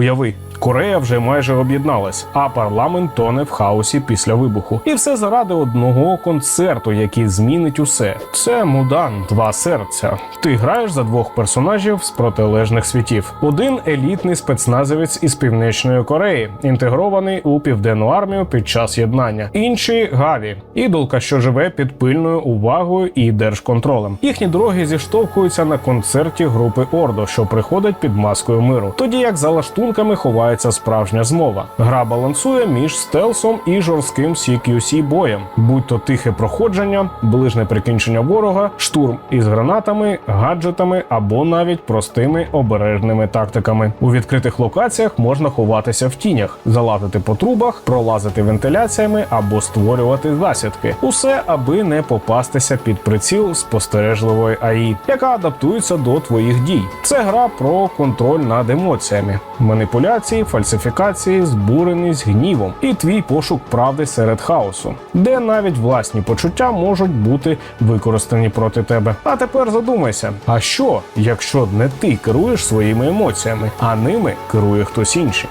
Уяви, Корея вже майже об'єдналась, а парламент тоне в хаосі після вибуху. І все заради одного концерту, який змінить усе. Це Мудан, два серця. Ти граєш за двох персонажів з протилежних світів. Один елітний спецназовець із північної Кореї, інтегрований у південну армію під час єднання. Інший Гаві, ідолка, що живе під пильною увагою і держконтролем. Їхні дороги зіштовхуються на концерті групи Ордо, що приходить під маскою миру. Тоді як за лаштунками ховається справжня змова. Гра балансує між стелсом і жорстким CQC боєм, будь то тихе проходження, ближне прикінчення ворога, штурм із гранатами, гаджетами або навіть простими обережними тактиками. У відкритих локаціях можна ховатися в тінях, залазити по трубах, пролазити вентиляціями або створювати засідки. Усе аби не попастися під приціл спостережливої АІ, яка адаптується до твоїх дій. Це гра про контроль над емоціями, маніпуляції, фальсифікації, збуреність гнівом і твій пошук правди серед хаосу, де навіть власні почуття можуть бути використані проти тебе. А тепер задумайся: а що, якщо не ти керуєш своїми емоціями, а ними керує хтось інший?